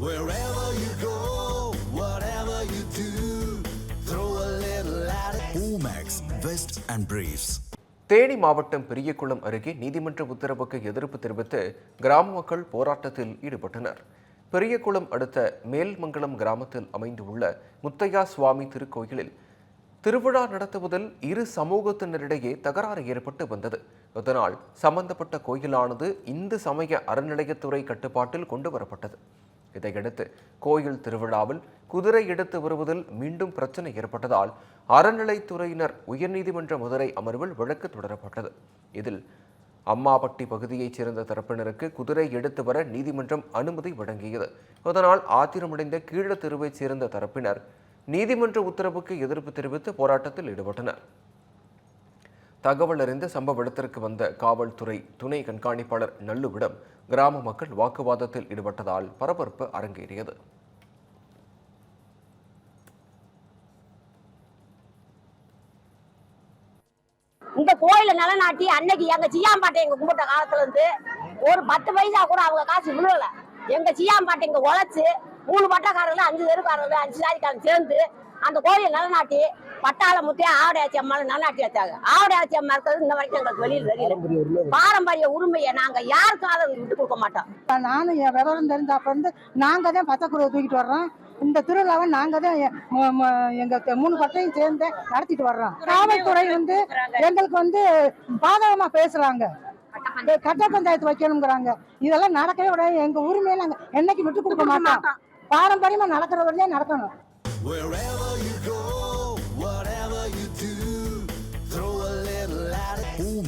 Wherever you go, whatever you do, throw a little at it. Omax, Vest and Briefs. Theni மாவட்டம் பெரியகுளம் அருகே நீதிமன்ற உத்தரவுக்கு எதிர்ப்பு தெரிவித்து கிராம மக்கள் போராட்டத்தில் ஈடுபட்டனர் பெரியகுளம் அடுத்த மேல்மங்கலம் கிராமத்தில் அமைந்துள்ள முத்தையா சுவாமி திருக்கோயிலில் திருவிழா நடத்துவதில் இரு சமூகத்தினரிடையே தகராறு ஏற்பட்டு வந்தது இதனால் சம்பந்தப்பட்ட கோயிலானது இந்து சமய அறநிலையத்துறை கட்டுப்பாட்டில் கொண்டு வரப்பட்டது இதையடுத்து கோயில் திருவிழாவில் குதிரை எடுத்து வருவதில் மீண்டும் பிரச்சனை ஏற்பட்டதால் அறநிலைத்துறையினர் உயர்நீதிமன்ற மதுரை அமர்வில் வழக்கு தொடரப்பட்டது. இதில் அம்மாபட்டி பகுதியைச் சேர்ந்த தரப்பினருக்கு குதிரை எடுத்து வர நீதிமன்றம் அனுமதி வழங்கியது. இதனால் ஆத்திரமடைந்த கீழ தெருவைச் சேர்ந்த தரப்பினர் நீதிமன்ற உத்தரவுக்கு எதிர்ப்பு தெரிவித்து போராட்டத்தில் ஈடுபட்டனர். தகவல் அறிந்து சம்பவ இடத்திற்கு வந்த காவல்துறை துணை கண்காணிப்பாளர் நல்லுவிடம் கிராம மக்கள் வாக்குவாதத்தில் ஈடுபட்டதால் பரபரப்பு அரங்கேறியது. இந்த கோயில நிலநாட்டி அன்னைக்கு எங்க சியாம்பாட்டை எங்க கும்பிட்ட காலத்துல இருந்து ஒரு பத்து பைசா கூட அவங்க காசு விழுவல எங்க சியாம்பாட்டை இங்க உழைச்சு மூணு பட்டக்காரர்கள் அஞ்சு தெருக்காரர்கள் அஞ்சு சாதிக்காரங்க சேர்ந்து அந்த கோயில நிலநாட்டி பட்டாள முத்தையா ஆவடையாச்சி அம்மாள் நிலநாட்டி வச்சாங்க. ஆவடையாச்சி அம்மா இருக்கிறது இந்த வரைக்கும் எங்களுக்கு வெளியில் தெரியல. பாரம்பரிய உரிமையை நாங்க யாருக்கும் அதை விட்டு கொடுக்க மாட்டோம். நானும் என் விவரம் தெரிஞ்ச அப்ப இருந்து நாங்க தான் பச்சைக்குருவை தூக்கிட்டு வர்றோம். இந்த திருவிழாவை நாங்க தான் எங்க மூணு பட்டையும் சேர்ந்து நடத்திட்டு வர்றோம். காவல்துறை வந்து எங்களுக்கு வந்து பாதகமா பேசுறாங்க. கட்ட பஞ்சாயத்து வைக்கணுங்கிறாங்க இதெல்லாம் நடக்கவே விடாது எங்க உரிமையை நாங்க என்னைக்கு விட்டு கொடுக்க மாட்டோம். பாரம்பரியமா நடக்கிற வரையிலே நடக்கணும்.